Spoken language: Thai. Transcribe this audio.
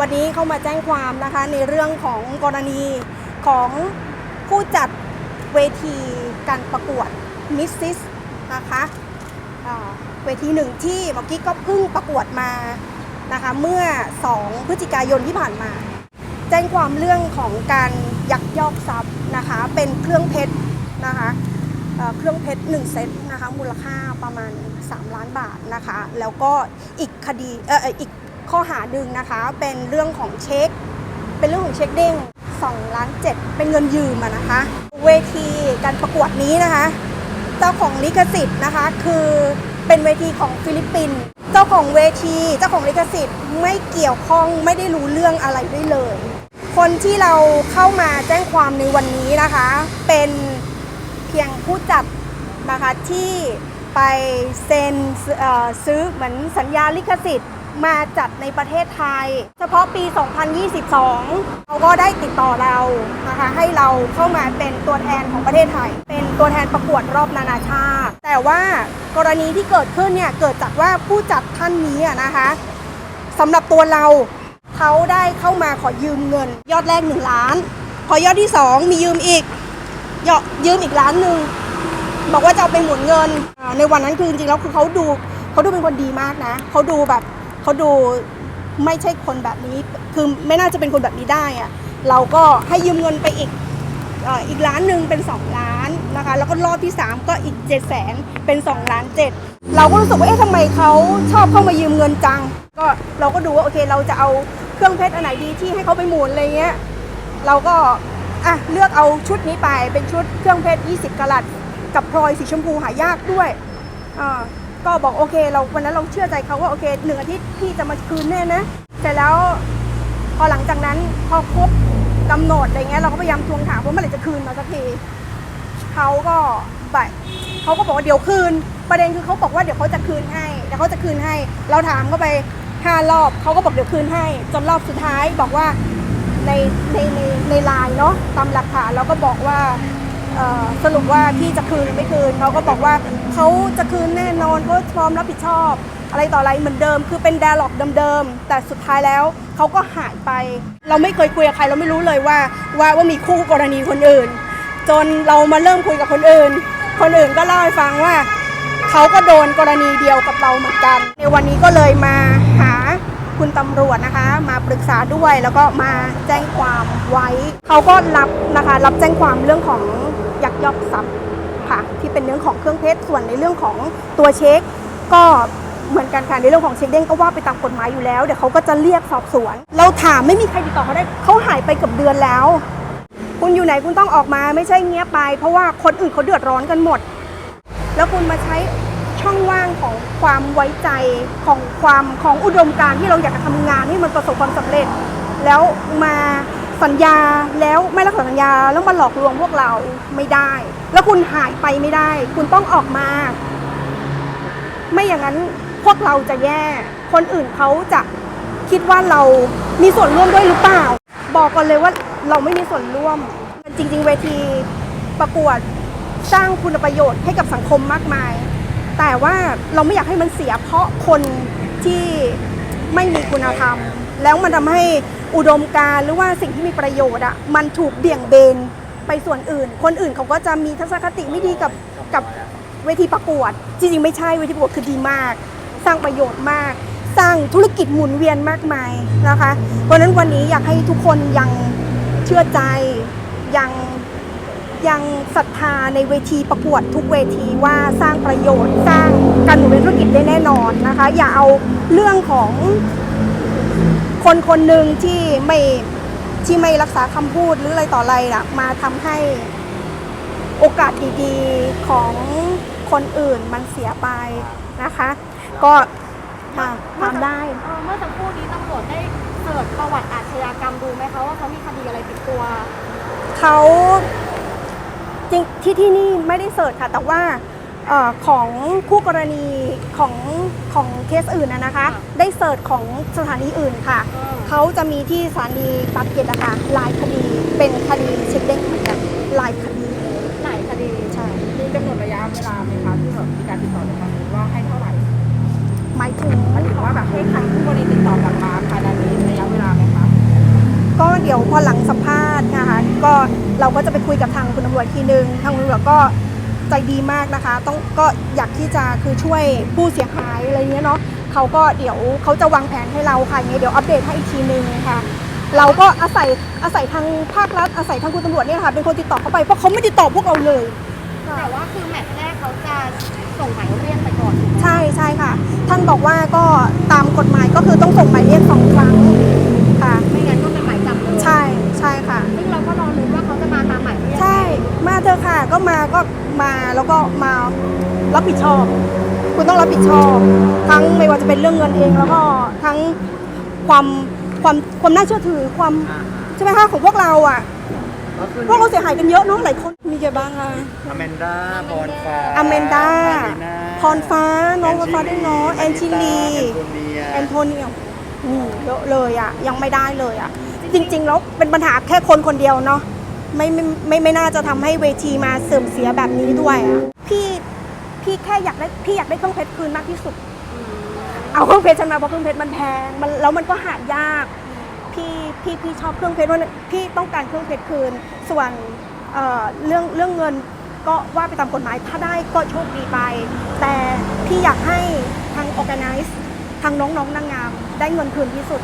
วันนี้เข้ามาแจ้งความนะคะในเรื่องของกรณีของผู้จัดเวทีการประกวดมิสซิสนะคะเวทีหนึ่งที่เมื่อกี้ก็เพิ่งประกวดมา นะคะเมื่อ 2 พฤศจิกายนที่ผ่านมา แจ้งความเรื่องของการยักยอกทรัพย์นะคะเป็นเครื่องเพชรนะคะเครื่องเพชร1เซตนะคะมูลค่าประมาณ 3 ล้านบาทนะคะแล้วก็อีกคดีเอออีกข้อหาหนึ่งนะคะเป็นเรื่องของเช็ค เป็นเรื่องของเช็คเด้ง2ล้าน7เป็นเงินยืมนะคะ เวทีการประกวดนี้นะคะ เจ้าของลิขสิทธิ์นะคะคือเป็นเวทีของฟิลิปปินส์ เจ้าของเวทีเจ้าของลิขสิทธิ์ไม่เกี่ยวข้องไม่ได้รู้เรื่องอะไรด้วยเลย คนที่เราเข้ามาแจ้งความในวันนี้นะคะ เป็นเพียงผู้จัดนะคะที่ไปเซ็นซื้อเหมือนสัญญาลิขสิทธิ์ มาจัดในประเทศไทย เฉพาะปี 2022 เขาก็ได้ติดต่อเรานะคะให้เราเข้ามาเป็นตัวแทนของประเทศไทย เป็นตัวแทนประกวดรอบนานาชาติ แต่ว่ากรณีที่เกิดขึ้นเนี่ยเกิดจากว่าผู้จัดท่านนี้นะคะสำหรับตัวเราเขาได้เข้ามาขอยืมเงิน ยอดแรก 1 ล้าน พอยอดที่ 2 มียืมอีกยอยืมอีกล้านหนึ่งบอกว่าจะเอาไปหมุนเงิน ในวันนั้นคือจริงๆแล้วคือเขาดูเขาดูเป็นคนดีมากนะเขาดูแบบ เขาดูไม่ใช่คนแบบนี้ คือไม่น่าจะเป็นคนแบบนี้ได้อะเราก็ให้ยืมเงินไปอีกอีกล้านหนึ่งเป็น 2 ล้านนะคะ แล้วก็รอบที่ 3 ก็อีก 7 0 0 0 0 0เป็น2ล้าน7เราก็รู้สึกว่าเอ๊ะทำไมเขาชอบเข้ามายืมเงินจัง ก็เราก็ดูว่าโอเคเราจะเอาเครื่องเพชรอันไหนดีที่ให้เขาไปหมุนอะไรเงี้ยเราก็อะเลือกเอาชุดนี้ไปเป็นชุดเครื่องเพชร 20กะรัตกับพลอยสีชมพูหายากด้วยอ่า ก็บอกโอเค เราวันนั้นเราเชื่อใจเขาว่าโอเคหนึ่งอาทิตย์พี่จะมาคืนแน่นะแต่แล้วพอหลังจากนั้นพอครบกำหนดอะไรเงี้ยเราก็พยายามทวงถามว่าเมื่อไหร่จะคืนมาสักทีเขาก็แบบเขาก็บอกว่าเดี๋ยวคืน ประเด็นคือเขาบอกว่าเดี๋ยวเขาจะคืนให้เดี๋ยวเขาจะคืนให้ เราถามเขาไปห้ารอบเขาก็บอกเดี๋ยวคืนให้ จนรอบสุดท้ายบอกว่าในในในในไลน์เนาะตามหลักฐานเราก็บอกว่า สรุปว่าพี่จะคืนหรือไม่คืนเขาก็บอกว่าเขาจะคืนแน่นอนเขาพร้อมรับผิดชอบ อะไรต่ออะไรเหมือนเดิม คือเป็นด a ล็อกเดิมๆแต่สุดท้ายแล้วเขาก็หายไป เราไม่เคยคุยกับใครเราไม่รู้เลยว่าว่าว่ามีคู่กรณีคนอื่น จนเรามาเริ่มคุยกับคนอื่น คนอื่นก็เล่าให้ฟังว่าเขาก็โดนกรณีเดียวกับเราเหมือนกัน ในวันนี้ก็เลยมาหาคุณตำรวจนะคะ มาปรึกษาด้วยแล้วก็มาแจ้งความไว้ เขาก็รับนะคะ รับแจ้งความเรื่องของ ยอกทรัพย์ค่ะที่เป็นเรื่องของเครื่องเพชรส่วนในเรื่องของตัวเช็ค ก็เหมือนกันค่ะในเรื่องของเช็คเด้งก็ว่าไปตามกฎหมายอยู่แล้วเดี๋ยวเขาก็จะเรียกสอบสวน เราถามไม่มีใครติดต่อเขาได้เขาหายไปเกับเดือนแล้ว คุณอยู่ไหนคุณต้องออกมาไม่ใช่เงี้ยบไป เพราะว่าคนอื่นเขาเดือดร้อนกันหมด แล้วคุณมาใช้ช่องว่างของความไว้ใจของความของอุดมการณ์ที่เราอยากจะทำงานให้มันประสบความสำเร็จ แล้วมา สัญญาแล้วไม่รักษาสัญญาแล้วมาหลอกลวงพวกเราไม่ได้ แล้วคุณหายไปไม่ได้ คุณต้องออกมา ไม่อย่างนั้นพวกเราจะแย่ คนอื่นเขาจะคิดว่าเรามีส่วนร่วมด้วยหรือเปล่า บอกก่อนเลยว่าเราไม่มีส่วนร่วม จริง ๆ เวทีประกวดสร้างคุณประโยชน์ให้กับสังคมมากมาย แต่ว่าเราไม่อยากให้มันเสียเพราะคนที่ไม่มีคุณธรรม แล้วมันทำให้ อุดมการณ์หรือว่าสิ่งที่มีประโยชน์อะมันถูกเบี่ยงเบนไปส่วนอื่น คนอื่นเขาก็จะมีทัศนคติไม่ดีกับกับเวทีประกวด จริงๆ ไม่ใช่เวทีประกวดคือดีมาก สร้างประโยชน์มาก สร้างธุรกิจหมุนเวียนมากมายนะคะเพราะฉะนั้นวันนี้อยากให้ทุกคนยังเชื่อใจยังยังศรัทธาในเวทีประกวดทุกเวทีว่าสร้างประโยชน์ สร้างการหมุนเวียนธุรกิจได้แน่นอนนะคะ อย่าเอาเรื่องของ คนคนหนึ่งที่ไม่ที่ไม่รักษาคำพูดหรืออะไรต่ออะไรนะมาทำให้โอกาสดีๆของคนอื่นมันเสียไปนะคะ ก็ค่ะตามได้เอ่อเมื่อสักครู่นี้ตำรวจได้เสิร์ชประวัติอาชญากรรมดูไหมคะว่าเขามีคดีอะไรติดตัว เขาจริงที่ที่นี่ไม่ได้เสิร์ชค่ะ แต่ว่า เออของคู่กรณีของของเคสอื่นนะนะคะ ได้เสิร์ชของสถานีอื่นค่ะ เขาจะมีที่สถานีปากเกร็ดนะคะหลายคดีเป็นคดีเช็คเด้งเหมือนกันหลายคดีเลยหลายคดีใช่มีกำหนดระยะเวลาไหมคะที่แบบมีการติดต่อในครั้งนี้ว่าให้เท่าไหร่หมายถึงหมายถึงว่าแบบให้ทางผู้บริติดต่อกลับมาภายในระยะเวลาไหมคะก็เดี๋ยวพอหลังสัมภาษณ์นะคะก็เราก็จะไปคุยกับทางคุณตำรวจทีนึงทางคุณตำรวจก็ ใจดีมากนะคะ ต้องก็อยากที่จะคือช่วยผู้เสียหายอะไรเงี้ยเนาะเขาก็เดี๋ยวเขาจะวางแผนให้เราค่ะยังไงเดี๋ยวอัปเดตให้อีกทีนึงค่ะ เราก็อาศัยอาศัยทางภาครัฐอาศัยทางคุณตำรวจเนี่ยค่ะเป็นคนติดต่อเข้าไปเพราะเขาไม่ติดต่อพวกเราเลย แต่ว่าคือแมตช์แรกเขาจะส่งหมายเรียกไปก่อนถูกไหมใช่ใช่ค่ะ ท่านบอกว่าก็ตามกฎหมายก็คือต้องส่งหมายเรียกสองครั้ง รับผิดชอบ คุณต้องรับผิดชอบ ทั้งไม่ว่าจะเป็นเรื่องเงินเองแล้วก็ทั้งความความความน่าเชื่อถือความใช่ไหมคะของพวกเราอะพวกเราเสียหายกันเยอะเนาะหลายคนมีใครบ้างคะอแมนดาพรฟ้าอแมนดามารีน่าพรฟ้าน้องพรฟ้าด้วยเนาะแอนชิลีแอนโทเนียแอนโทเนียอืมเยอะเลยอะ ยังไม่ได้เลยอะ จริง ๆ แล้วเป็นปัญหาแค่คนคนเดียวเนาะไม่ไม่ไม่ไม่น่าจะทำให้เวทีมาเสื่อมเสียแบบนี้ด้วยอะพี่พี่แค่อยากได้พี่อยากได้เครื่องเพชรคืนมากที่สุด เอาเครื่องเพชรฉันมาเพราะเครื่องเพชรมันแพงมันแล้วมันก็หายากพี่พี่พี่ชอบเครื่องเพชรเพราะพี่ต้องการเครื่องเพชรคืน ส่วนเอ่อเรื่องเรื่องเงินก็ว่าไปตามกฎหมายถ้าได้ก็โชคดีไป แต่พี่อยากให้ทาง organize ทางน้องๆนางงามได้เงินคืนที่สุด